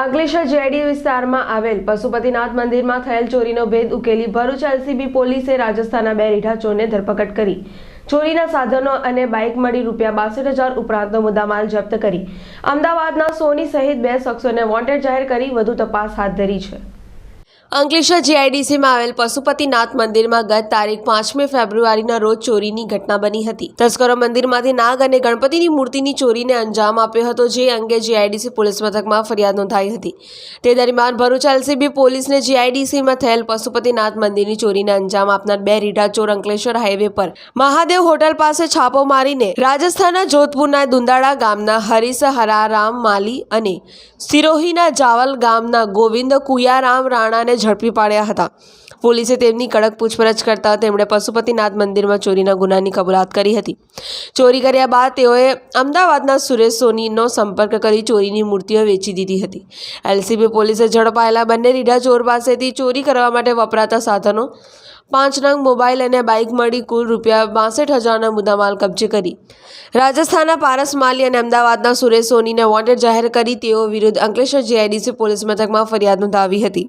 Ankleshwar JD વિસ્તારમાં આવેલ પશુપતિનાથ મંદિરમાં થયેલ ચોરીનો ભેદ ઉકેલી ભરૂચ એલસીબી પોલીસે રાજસ્થાનના બે રીઢા ચોરને ધરપકડ કરી. ચોરીના સાધનો અને બાઇક મળી રૂપિયા બાસઠ હજાર ઉપરાંતનો મુદ્દામાલ જપ્ત કરી. અમદાવાદના સોની સહિત બે શખ્સોને વોન્ટેડ જાહેર કરી વધુ તપાસ હાથ ધરી છે. અંકલેશ્વર જીઆઈડીસીમાં આવેલ પશુપતિનાથ મંદિરમાં ગત તારીખ પાંચમી ફેબ્રુઆરીના રોજ ચોરીની ઘટના બની હતી. તસ્કરો મંદિરમાંથી નાગ અને ગણપતિની મૂર્તિની ચોરીને અંજામ આપ્યો હતો, જે અંગે જીઆઈડીસી પોલીસ મથકમાં ફરિયાદ નોંધાઈ હતી. તે દરમિયાન ભરૂચ એલસીબી પોલીસને જીઆઈડીસીમાં થયેલ પશુપતિનાથ મંદિરની ચોરીને અંજામ આપનાર બે રીઢા ચોર અંકલેશ્વર હાઈવે પર મહાદેવ હોટલ પાસે છાપો મારીને રાજસ્થાનના જોધપુરના દુંદાળા ગામના હરીશ હરારામ માલી અને સિરોહીના જાવલ ગામના ગોવિંદ કુયારામ રાણાને ઝડપી પાડ્યા હતા. પોલીસે તેમની કડક પૂછપરછ કરતા તેમણે પશુપતિનાથ મંદિરમાં ચોરીના ગુનાની કબૂલાત કરી હતી. ચોરી કર્યા બાદ તેઓએ અમદાવાદના સુરેશ સોનીનો સંપર્ક કરી ચોરીની મૂર્તિઓ વેચી દીધી હતી. એલસીબી પોલીસે ઝડપાયેલા બંને રીઢા ચોર પાસેથી ચોરી કરવા માટે વપરાતા સાધનો, પાંચ નંગ મોબાઈલ અને બાઇક મળી કુલ રૂપિયા બાસઠ હજારના મુદ્દામાલ કબજે કરી. રાજસ્થાનના પારસ માલી અને અમદાવાદના સુરેશ સોનીને વોન્ટેડ જાહેર કરી તેઓ વિરુદ્ધ અંકલેશ્વર જીઆઈડીસી પોલીસ મથકમાં ફરિયાદ નોંધાવી હતી.